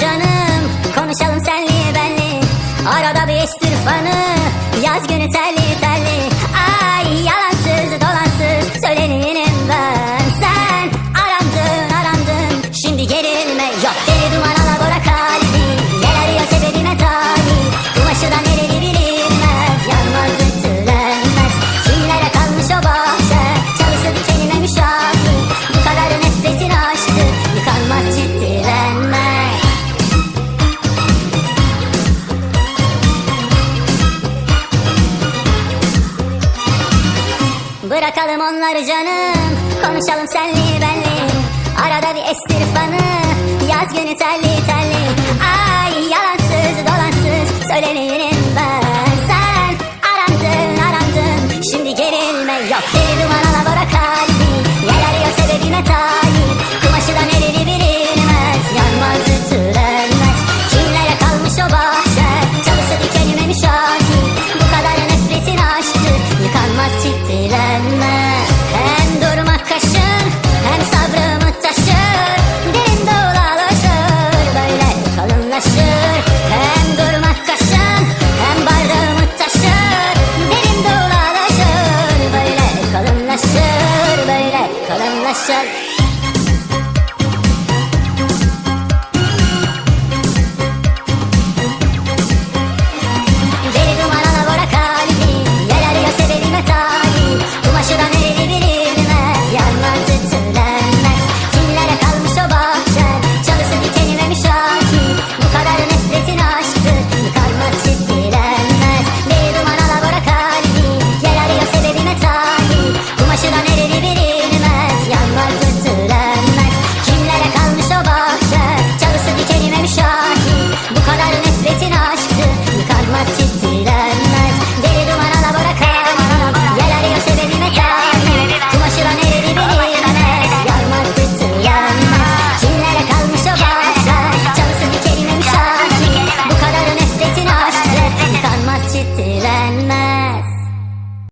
canım. Konuşalım senli benli Arada bir estir Yaz günü terli. Bırakalım onları canım. Konuşalım senli benli. Arada bir estir fanı. Yaz günü telli telli Aa, myself.